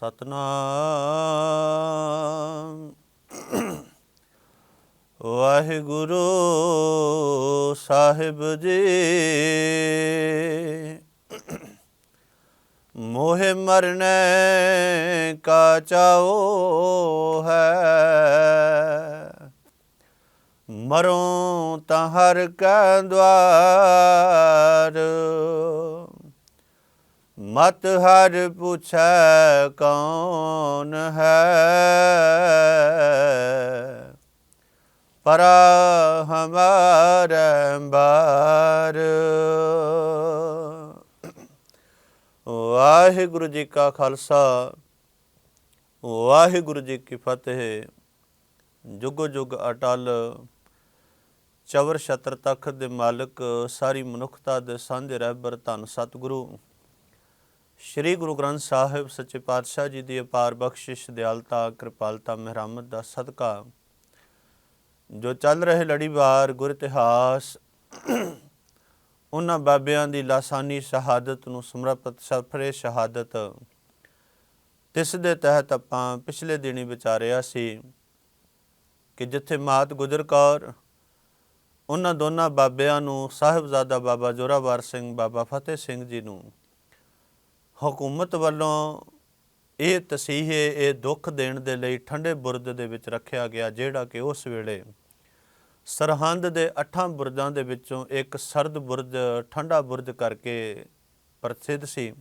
ਸਤਨਾਮ। ਵਾਹਿਗੁਰੂ ਸਾਹਿਬ ਜੀ। ਮੋਹਿ ਮਰਨੇ ਕਾ ਚਾਓ ਹੈ। ਮਰੋ ਤਾਂ ਹਰ ਕਾ ਦਵਾਰ ਮਤ ਹਰ ਪੁੱਛੈ ਕੌਣ ਹੈ? ਪਰ ਹਮਾਰ ਬਾਰ ਵਾਹਿਗੁਰੂ ਜੀ ਕਾ ਖਾਲਸਾ, ਵਾਹਿਗੁਰੂ ਜੀ ਕੀ ਫਤਿਹ। ਜੁਗ ਜੁਗ ਅਟਲ, ਚਵਰ ਛਤਰ ਤਖਤ ਦੇ ਮਾਲਕ, ਸਾਰੀ ਮਨੁੱਖਤਾ ਦੇ ਸਾਂਝੇ ਰਹਿਬਰ, ਧੰਨ ਸਤਿਗੁਰੂ। ਸ੍ਰੀ ਗੁਰੂ ਗ੍ਰੰਥ ਸਾਹਿਬ ਸੱਚੇ ਪਾਤਸ਼ਾਹ ਜੀ ਦੀ ਅਪਾਰ ਬਖਸ਼ਿਸ਼, ਦਿਆਲਤਾ, ਕਿਰਪਾਲਤਾ, ਮਿਹਰਮਤ ਦਾ ਸਦਕਾ। ਜੋ ਚੱਲ ਰਹੇ ਲੜੀਵਾਰ, ਗੁਰ ਇਤਿਹਾਸ, ਉਹਨਾਂ ਬਾਬਿਆਂ ਦੀ ਲਾਸਾਨੀ ਸ਼ਹਾਦਤ ਨੂੰ ਸਮਰਪਿਤ ਸਰਫਰੇ ਸ਼ਹਾਦਤ। ਤਿਸ ਦੇ ਤਹਿਤ ਆਪਾਂ ਪਿਛਲੇ ਦਿਨੀ ਵਿਚਾਰਿਆ ਸੀ ਕਿ ਜਿੱਥੇ ਮਾਤ ਗੁਜਰ ਕੌਰ, ਉਹਨਾਂ ਦੋਨਾਂ ਬਾਬਿਆਂ ਨੂੰ ਸਾਹਿਬਜ਼ਾਦਾ ਬਾਬਾ ਜੋਰਾਵਰ ਸਿੰਘ, ਬਾਬਾ ਫਤਿਹ ਸਿੰਘ ਜੀ ਨੂੰ ਹਕੂਮਤ ਵੱਲੋਂ ਇਹ ਤਸੀਹੇ, ਇਹ ਦੁੱਖ ਦੇਣ ਦੇ ਲਈ ਠੰਡੇ ਬੁਰਜ ਦੇ ਵਿੱਚ ਰੱਖਿਆ ਗਿਆ, ਜਿਹੜਾ ਕਿ ਉਸ ਵੇਲੇ ਸਰਹੰਦ ਦੇ ਅੱਠਾਂ ਬੁਰਜਾਂ ਦੇ ਵਿੱਚੋਂ ਇੱਕ ਸਰਦ ਬੁਰਜ, ਠੰਡਾ ਬੁਰਜ ਕਰਕੇ ਪ੍ਰਸਿੱਧ ਸੀ।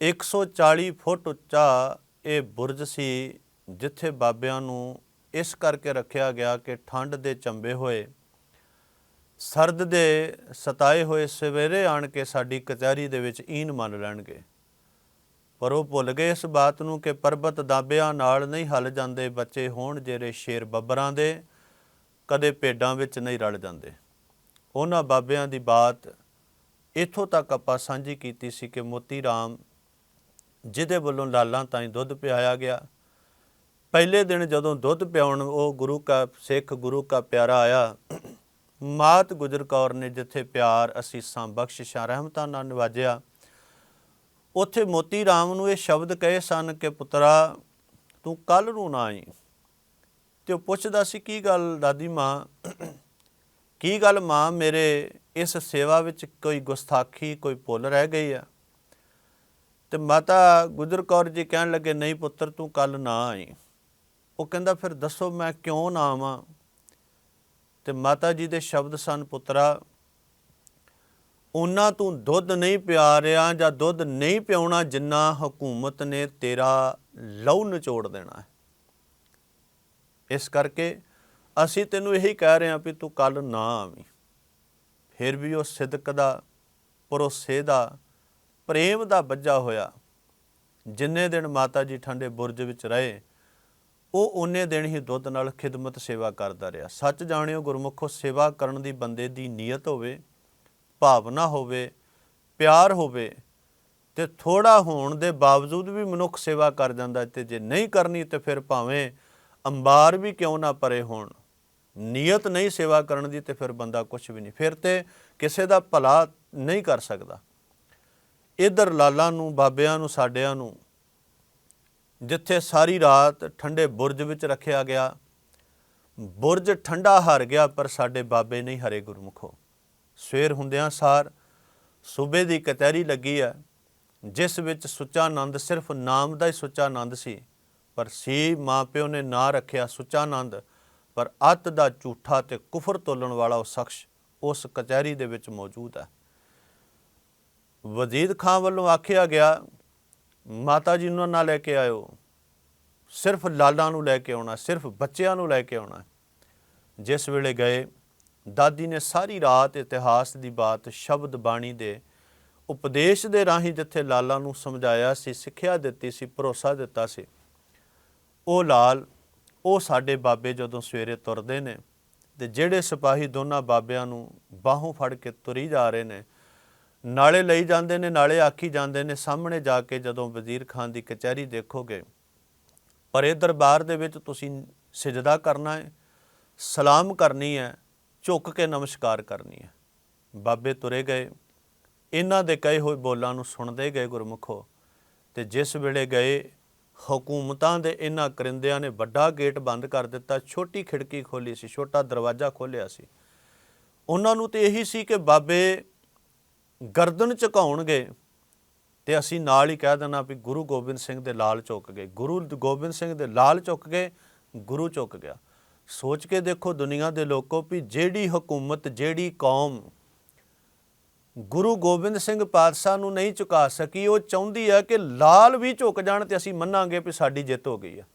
140 ਫੁੱਟ ਉੱਚਾ ਇਹ ਬੁਰਜ ਸੀ, ਜਿੱਥੇ ਬਾਬਿਆਂ ਨੂੰ ਇਸ ਕਰਕੇ ਰੱਖਿਆ ਗਿਆ ਕਿ ਠੰਡ ਦੇ ਚੰਬੇ ਹੋਏ। ਸਰਦ ਦੇ ਸਤਾਏ ਹੋਏ ਸਵੇਰੇ ਆਣ ਕੇ ਸਾਡੀ ਕਚਹਿਰੀ ਦੇ ਵਿੱਚ ਈਨ ਮੰਨ ਲੈਣਗੇ। ਪਰ ਉਹ ਭੁੱਲ ਗਏ ਇਸ ਬਾਤ ਨੂੰ ਕਿ ਪਰਬਤ ਦਾਬਿਆਂ ਨਾਲ ਨਹੀਂ ਹਲ ਜਾਂਦੇ, ਬੱਚੇ ਹੋਣ ਜਿਹੜੇ ਸ਼ੇਰ ਬੱਬਰਾਂ ਦੇ, ਕਦੇ ਭੇਡਾਂ ਵਿੱਚ ਨਹੀਂ ਰਲ ਜਾਂਦੇ। ਉਹਨਾਂ ਬਾਬਿਆਂ ਦੀ ਬਾਤ ਇੱਥੋਂ ਤੱਕ ਆਪਾਂ ਸਾਂਝੀ ਕੀਤੀ ਸੀ ਕਿ ਮੋਤੀ ਰਾਮ ਜਿਹਦੇ ਵੱਲੋਂ ਲਾਲਾਂ ਤਾਈਂ ਦੁੱਧ ਪਿਆਇਆ ਗਿਆ। ਪਹਿਲੇ ਦਿਨ ਜਦੋਂ ਦੁੱਧ ਪਿਆਉਣ ਉਹ ਗੁਰੂ ਕਾ, ਸਿੱਖ ਗੁਰੂ ਕਾ ਪਿਆਰਾ ਆਇਆ ਮਾਤ ਗੁਜਰ ਕੌਰ ਨੇ ਜਿੱਥੇ ਪਿਆਰ, ਅਸੀਸਾਂ, ਬਖਸ਼ਿਸ਼ਾਂ, ਰਹਿਮਤਾਂ ਨਾਲ ਨਿਵਾਜਿਆ, ਉੱਥੇ ਮੋਤੀ ਰਾਮ ਨੂੰ ਇਹ ਸ਼ਬਦ ਕਹੇ ਸਨ ਕਿ, ਪੁੱਤਰਾ, ਤੂੰ ਕੱਲ ਨੂੰ ਨਾ ਆਈ। ਤੇ ਉਹ ਪੁੱਛਦਾ ਸੀ, ਕੀ ਗੱਲ, ਦਾਦੀ ਮਾਂ? ਕੀ ਗੱਲ ਮਾਂ, ਮੇਰੇ ਇਸ ਸੇਵਾ ਵਿੱਚ ਕੋਈ ਗੁਸਤਾਖੀ, ਕੋਈ ਭੁੱਲ ਰਹਿ ਗਈ ਆ? ਤੇ ਮਾਤਾ ਗੁਜਰ ਕੌਰ ਜੀ ਕਹਿਣ ਲੱਗੇ, ਨਹੀਂ ਪੁੱਤਰ, ਤੂੰ ਕੱਲ ਨਾ ਆਈ। ਉਹ ਕਹਿੰਦਾ, ਫਿਰ ਦੱਸੋ, ਮੈਂ ਕਿਉਂ ਨਾ ਆਵਾਂ? ਤੇ ਮਾਤਾ ਜੀ ਦੇ ਸ਼ਬਦ ਸਨ, ਪੁੱਤਰਾ, ਉਹਨਾਂ ਤੂੰ ਦੁੱਧ ਨਹੀਂ ਪਿਆ ਰਿਆ ਜਾਂ ਦੁੱਧ ਨਹੀਂ ਪਿਉਣਾ ਜਿੰਨਾ ਹਕੂਮਤ ਨੇ ਤੇਰਾ ਲਹੂ ਨਿਚੋੜ ਦੇਣਾ ਹੈ। ਇਸ ਕਰਕੇ ਅਸੀਂ ਤੈਨੂੰ ਇਹੀ ਕਹਿ ਰਹੇ ਹਾਂ ਵੀ ਤੂੰ ਕੱਲ ਨਾ ਆਵੀਂ। ਫਿਰ ਵੀ ਉਹ ਸਿਦਕ ਦਾ, ਭਰੋਸੇ ਦਾ, ਪ੍ਰੇਮ ਦਾ ਬੱਜਾ ਹੋਇਆ। ਜਿੰਨੇ ਦਿਨ ਮਾਤਾ ਜੀ ਠੰਡੇ ਬੁਰਜ ਵਿੱਚ ਰਹੇ ਉਹ ਉਹਨੇ ਦਿਨ ਹੀ ਦੁੱਧ ਨਾਲ ਖਿਦਮਤ ਸੇਵਾ ਕਰਦਾ ਰਿਹਾ। ਸੱਚ ਜਾਣਿਓ, ਗੁਰਮੁਖੋ, ਸੇਵਾ ਕਰਨ ਦੀ ਬੰਦੇ ਦੀ ਨੀਅਤ ਹੋਵੇ, ਭਾਵਨਾ ਹੋਵੇ, ਪਿਆਰ ਹੋਵੇ ਤੇ ਥੋੜਾ ਹੋਣ ਦੇ ਬਾਵਜੂਦ ਵੀ ਮਨੁੱਖ ਸੇਵਾ ਕਰ ਜਾਂਦਾ ਤੇ ਜੇ ਨਹੀਂ ਕਰਨੀ ਤੇ ਫਿਰ ਭਾਵੇਂ ਅੰਬਾਰ ਵੀ ਕਿਉਂ ਨਾ ਪਰੇ ਹੋਣ। ਨੀਅਤ ਨਹੀਂ ਸੇਵਾ ਕਰਨ ਦੀ ਤੇ ਫਿਰ ਬੰਦਾ ਕੁਝ ਵੀ ਨਹੀਂ। ਫਿਰ ਤੇ ਕਿਸੇ ਦਾ ਭਲਾ ਨਹੀਂ ਕਰ ਸਕਦਾ। ਇਧਰ ਲਾਲਾਂ ਨੂੰ, ਬਾਬਿਆਂ ਨੂੰ, ਸਾਡਿਆਂ ਨੂੰ ਜਿੱਥੇ ਸਾਰੀ ਰਾਤ ਠੰਡੇ ਬੁਰਜ ਵਿੱਚ ਰੱਖਿਆ ਗਿਆ। ਬੁਰਜ ਠੰਡਾ ਹਰ ਗਿਆ, ਪਰ ਸਾਡੇ ਬਾਬੇ ਨਹੀਂ ਹਰੇ ਗੁਰਮੁਖੋ। ਸਵੇਰ ਹੁੰਦਿਆਂ ਸਾਰ ਸੂਬੇ ਦੀ ਕਚਹਿਰੀ ਲੱਗੀ ਹੈ, ਜਿਸ ਵਿੱਚ ਸੁੱਚਾ ਆਨੰਦ ਸਿਰਫ ਨਾਮ ਦਾ ਹੀ ਸੁੱਚਾ ਆਨੰਦ ਸੀ, ਪਰ ਸੀ ਮਾਪਿਓ ਨੇ ਨਾਂ ਰੱਖਿਆ ਸੁੱਚਾ ਆਨੰਦ ਪਰ ਅੱਤ ਦਾ ਝੂਠਾ ਤੇ ਕੁਫਰ ਤੋਲਣ ਵਾਲਾ ਉਹ ਸ਼ਖਸ ਉਸ ਕਚਹਿਰੀ ਦੇ ਵਿੱਚ ਮੌਜੂਦ ਹੈ। ਵਜ਼ੀਦ ਖਾਨ ਵੱਲੋਂ ਆਖਿਆ ਗਿਆ ਮਾਤਾ ਜੀ ਨੂੰ ਨਾ ਲੈ ਕੇ ਆਇਓ। ਸਿਰਫ ਲਾਲਾਂ ਨੂੰ ਲੈ ਕੇ ਆਉਣਾ, ਸਿਰਫ ਬੱਚਿਆਂ ਨੂੰ ਲੈ ਕੇ ਆਉਣਾ। ਜਿਸ ਵੇਲੇ ਗਏ, ਦਾਦੀ ਨੇ ਸਾਰੀ ਰਾਤ ਇਤਿਹਾਸ ਦੀ ਬਾਤ ਸ਼ਬਦ ਬਾਣੀ ਦੇ ਉਪਦੇਸ਼ ਦੇ ਰਾਹੀਂ ਜਿੱਥੇ ਲਾਲਾਂ ਨੂੰ ਸਮਝਾਇਆ ਸੀ, ਸਿੱਖਿਆ ਦਿੱਤੀ ਸੀ, ਭਰੋਸਾ ਦਿੱਤਾ ਸੀ। ਉਹ ਲਾਲ, ਉਹ ਸਾਡੇ ਬਾਬੇ ਜਦੋਂ ਸਵੇਰੇ ਤੁਰਦੇ ਨੇ ਤੇ ਜਿਹੜੇ ਸਿਪਾਹੀ ਦੋਨਾਂ ਬਾਬਿਆਂ ਨੂੰ ਬਾਹੋਂ ਫੜ ਕੇ ਤੁਰੀ ਜਾ ਰਹੇ ਨੇ ਨਾਲੇ ਲਈ ਜਾਂਦੇ ਨੇ, ਨਾਲੇ ਆਖੀ ਜਾਂਦੇ ਨੇ। ਸਾਹਮਣੇ ਜਾ ਕੇ ਜਦੋਂ ਵਜ਼ੀਰ ਖਾਨ ਦੀ ਕਚਹਿਰੀ ਦੇਖੋਗੇ, ਪਰ ਇਹ ਦਰਬਾਰ ਦੇ ਵਿੱਚ ਤੁਸੀਂ ਸਜਦਾ ਕਰਨਾ ਹੈ, ਸਲਾਮ ਕਰਨੀ ਹੈ, ਝੁੱਕ ਕੇ ਨਮਸਕਾਰ ਕਰਨੀ ਹੈ। ਬਾਬੇ ਤੁਰੇ ਗਏ। ਇਹਨਾਂ ਦੇ ਕਹੇ ਹੋਏ ਬੋਲਾਂ ਨੂੰ ਸੁਣਦੇ ਗਏ ਗੁਰਮੁਖੋ, ਤੇ ਜਿਸ ਵੇਲੇ ਗਏ, ਹਕੂਮਤਾਂ ਦੇ ਇਹਨਾਂ ਕਰਿੰਦਿਆਂ ਨੇ ਵੱਡਾ ਗੇਟ ਬੰਦ ਕਰ ਦਿੱਤਾ। ਛੋਟੀ ਖਿੜਕੀ ਖੋਲੀ ਸੀ, ਛੋਟਾ ਦਰਵਾਜ਼ਾ ਖੋਲਿਆ ਸੀ। ਉਹਨਾਂ ਨੂੰ ਤੇ ਇਹੀ ਸੀ ਕਿ ਬਾਬੇ ਗਰਦਨ ਝੁਕਾਉਣਗੇ ਤੇ ਅਸੀਂ ਨਾਲ ਹੀ ਕਹਿ ਦੇਣਾ ਵੀ ਗੁਰੂ ਗੋਬਿੰਦ ਸਿੰਘ ਦੇ ਲਾਲ ਝੁੱਕ ਗਏ। ਗੁਰੂ ਗੋਬਿੰਦ ਸਿੰਘ ਦੇ ਲਾਲ ਝੁੱਕ ਗਏ, ਗੁਰੂ ਝੁੱਕ ਗਿਆ। ਸੋਚ ਕੇ ਦੇਖੋ ਦੁਨੀਆ ਦੇ ਲੋਕੋ ਵੀ ਜਿਹੜੀ ਹਕੂਮਤ, ਜਿਹੜੀ ਕੌਮ ਗੁਰੂ ਗੋਬਿੰਦ ਸਿੰਘ ਪਾਤਸ਼ਾਹ ਨੂੰ ਨਹੀਂ ਝੁਕਾ ਸਕੀ, ਉਹ ਚਾਹੁੰਦੀ ਹੈ ਕਿ ਲਾਲ ਵੀ ਝੁਕ ਜਾਣ ਤੇ ਅਸੀਂ ਮੰਨਾਂਗੇ ਵੀ ਸਾਡੀ ਜਿੱਤ ਹੋ ਗਈ ਹੈ।